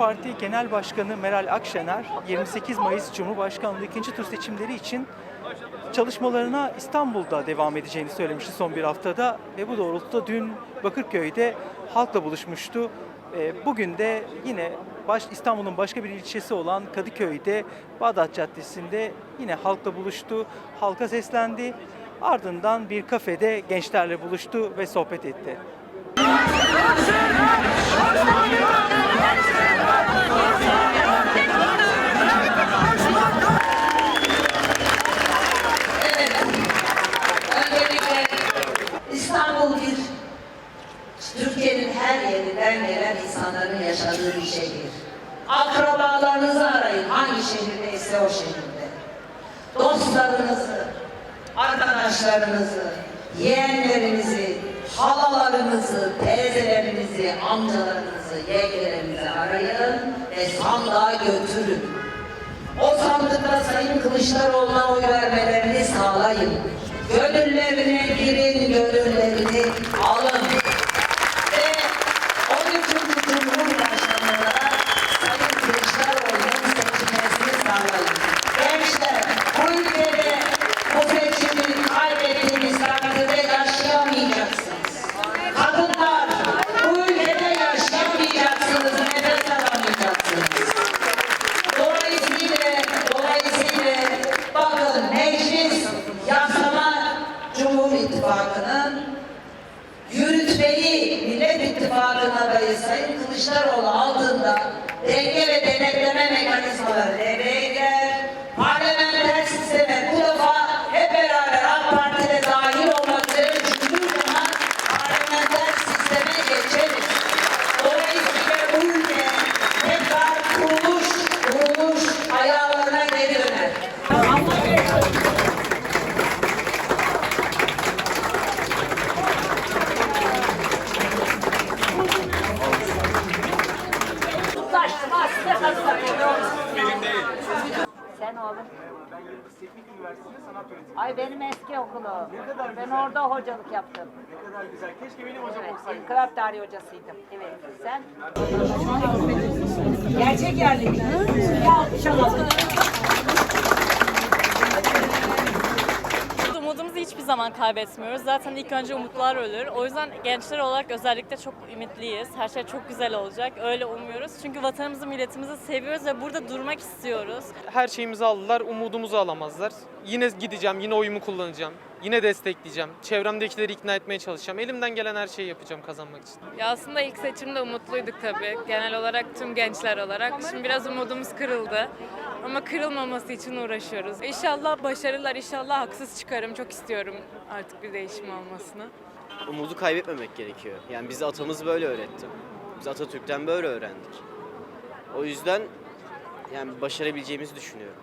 Parti Genel Başkanı Meral Akşener 28 Mayıs Cumhurbaşkanlığı ikinci tur seçimleri için çalışmalarına İstanbul'da devam edeceğini söylemişti son bir haftada ve bu doğrultuda dün Bakırköy'de halkla buluşmuştu. E, Bugün de yine baş, İstanbul'un başka bir ilçesi olan Kadıköy'de Bağdat Caddesi'nde yine halkla buluştu, halka seslendi. Ardından bir kafede gençlerle buluştu ve sohbet etti. Öncelikle İstanbul bir Türkiye'nin her yerinden gelen insanların yaşadığı bir şehir. Akrabalarınızı arayın hangi şehirdeyse o şehirde. Dostlarınızı, arkadaşlarınızı, yeğenlerinizi, halalarınızı, teyzelerinizi, amcalarınızı, yengelerinizi arayın ve sandığa götürün. O sandıkta Sayın Kılıçdaroğlu'na İttifakı'nın yürütmeyi Millet İttifakı'na adayı Sayın Kılıçdaroğlu aldığında denge ve denetleme mekanizmaları devreye girer. Sen oğlum. Ben Yıldız Teknik Üniversitesi'nde sanat öğretmeniyim. Ay benim eski okulum. kadar Ben güzel. orada hocalık yaptım. Ne kadar güzel. Keşke benim hocam Evet, olsaydı. İnkılap tarihi hocasıydım. Evet, sen? Gerçek yerli. Ya inşallah. Umudumuzu zaman kaybetmiyoruz. Zaten ilk önce umutlar ölür. O yüzden gençler olarak özellikle çok ümitliyiz. Her şey çok güzel olacak. Öyle umuyoruz. Çünkü vatanımızı, milletimizi seviyoruz ve burada durmak istiyoruz. her şeyimizi aldılar, umudumuzu alamazlar. Yine gideceğim, yine oyumu kullanacağım. Yine destekleyeceğim. Çevremdekileri ikna etmeye çalışacağım. Elimden gelen her şeyi yapacağım kazanmak için. Ya aslında ilk seçimde umutluyduk tabii. Genel olarak tüm gençler olarak. Şimdi biraz umudumuz kırıldı. Ama kırılmaması için uğraşıyoruz. İnşallah başarılar, inşallah haksız çıkarım. Çok istiyorum artık bir değişim olmasını. umudu kaybetmemek gerekiyor. Yani bizi atamız böyle öğretti. Biz Atatürk'ten böyle öğrendik. O yüzden yani başarabileceğimizi düşünüyorum.